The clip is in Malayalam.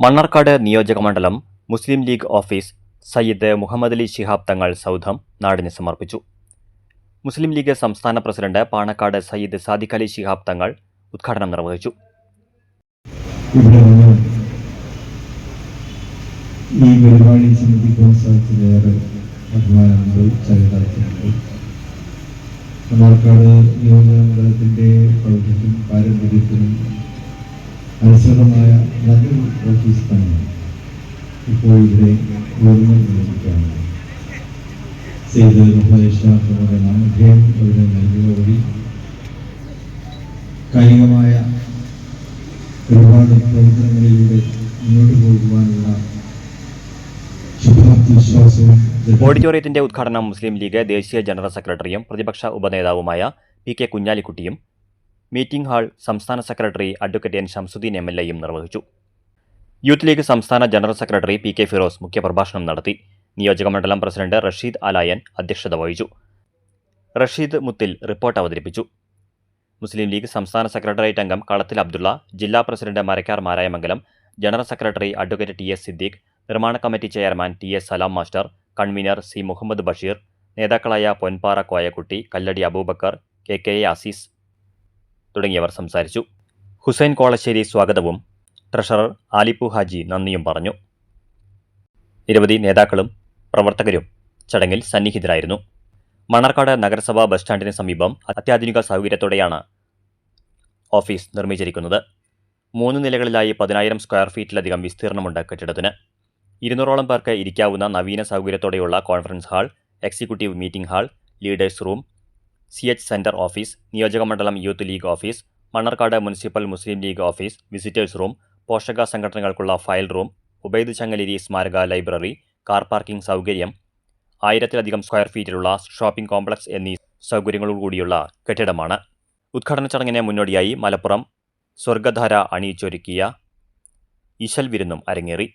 മണ്ണാർക്കാട് നിയോജകമണ്ഡലം മുസ്ലിം ലീഗ് ഓഫീസ് സയ്യിദ് മുഹമ്മദ് അലി ശിഹാബ് തങ്ങൾ സൗധം നാടിന് സമർപ്പിച്ചു. മുസ്ലിം ലീഗ് സംസ്ഥാന പ്രസിഡന്റ് പാണക്കാട് സയ്യിദ് സാദിഖ് അലി ശിഹാബ് തങ്ങൾ ഉദ്ഘാടനം നിർവഹിച്ചു. ഈ പരിപാടി ചിന്തിക്കാൻ സാധിച്ചതിലേറെ അഭിമാനമുണ്ട് ചരിതാർത്ഥ്യമുണ്ട് മണ്ണാർക്കാട് നിയോജകമണ്ഡലത്തിന്റെ പ്രവൃത്തിക്കും പാരമ്പര്യത്തിനും അനുസൃതമായ നല്ലൊരു ഓഫീസ് തന്നെ ഇപ്പോൾ ഇവിടെ ഉയർന്നു നിർമ്മിക്കുകയാണ് സെയ്ത് മുഹമ്മദ് ഷാഫ് നമ്മുടെ നാമധേയം ഇവിടെ നൽകുക വഴി കായികമായ ഒരുപാട് പ്രവർത്തനങ്ങളിലൂടെ മുന്നോട്ട് പോകുവാനുള്ള ഓഡിറ്റോറിയത്തിന്റെ ഉദ്ഘാടനം മുസ്ലിം ലീഗ് ദേശീയ ജനറൽ സെക്രട്ടറിയും പ്രതിപക്ഷ ഉപനേതാവുമായ പി കെ കുഞ്ഞാലിക്കുട്ടിയും മീറ്റിംഗ് ഹാൾ സംസ്ഥാന secretary advocate N Shamsuddin M L എയും നിർവഹിച്ചു. യൂത്ത് ലീഗ് സംസ്ഥാന general secretary P K Firos മുഖ്യപ്രഭാഷണം നടത്തി. നിയോജകമണ്ഡലം പ്രസിഡന്റ് റഷീദ് അലായൻ അധ്യക്ഷത വഹിച്ചു. റഷീദ് മുത്തിൽ റിപ്പോർട്ട് അവതരിപ്പിച്ചു. മുസ്ലിം ലീഗ് സംസ്ഥാന സെക്രട്ടേറിയറ്റ് അംഗം കളത്തിൽ അബ്ദുള്ള ജില്ലാ president Marakkar Marayamangalam general secretary advocate T S Siddique നിർമ്മാണ committee chairman T S Salam master convener C Muhammad Basheer നേതാക്കളായ Ponpara Koyakutty Kalladi Abubakar K K A Azeez തുടങ്ങിയവർ സംസാരിച്ചു. ഹുസൈൻ കോളശ്ശേരി സ്വാഗതവും ട്രഷറർ ആലിപ്പു ഹാജി നന്ദിയും പറഞ്ഞു. നിരവധി നേതാക്കളും പ്രവർത്തകരും ചടങ്ങിൽ സന്നിഹിതരായിരുന്നു. മണർക്കാട് നഗരസഭാ ബസ് സ്റ്റാൻഡിന് സമീപം അത്യാധുനിക സൗകര്യത്തോടെയാണ് ഓഫീസ് നിർമ്മിച്ചിരിക്കുന്നത്. മൂന്ന് നിലകളിലായി പതിനായിരം സ്ക്വയർ ഫീറ്റിലധികം വിസ്തീർണമുണ്ട് കെട്ടിടത്തിന്. ഇരുന്നൂറോളം പേർക്ക് ഇരിക്കാവുന്ന നവീന സൗകര്യത്തോടെയുള്ള conference hall executive meeting hall leaders room C H centre office നിയോജകമണ്ഡലം Youth League office Mannarkkad municipal Muslim League office visitors room പോഷക സംഘടനകൾക്കുള്ള ഫയൽ റൂം ഉബൈദ് ചങ്ങലിരി സ്മാരക ലൈബ്രറി കാർ പാർക്കിംഗ് സൗകര്യം ആയിരത്തിലധികം സ്ക്വയർ ഫീറ്റിലുള്ള ഷോപ്പിംഗ് കോംപ്ലക്സ് എന്നീ സൗകര്യങ്ങളോടുകൂടിയുള്ള കെട്ടിടമാണ്. ഉദ്ഘാടന ചടങ്ങിന് മുന്നോടിയായി മലപ്പുറം സ്വർഗധാര അണിയിച്ചൊരുക്കിയ ഇശൽ വിരുന്നും അരങ്ങേറി.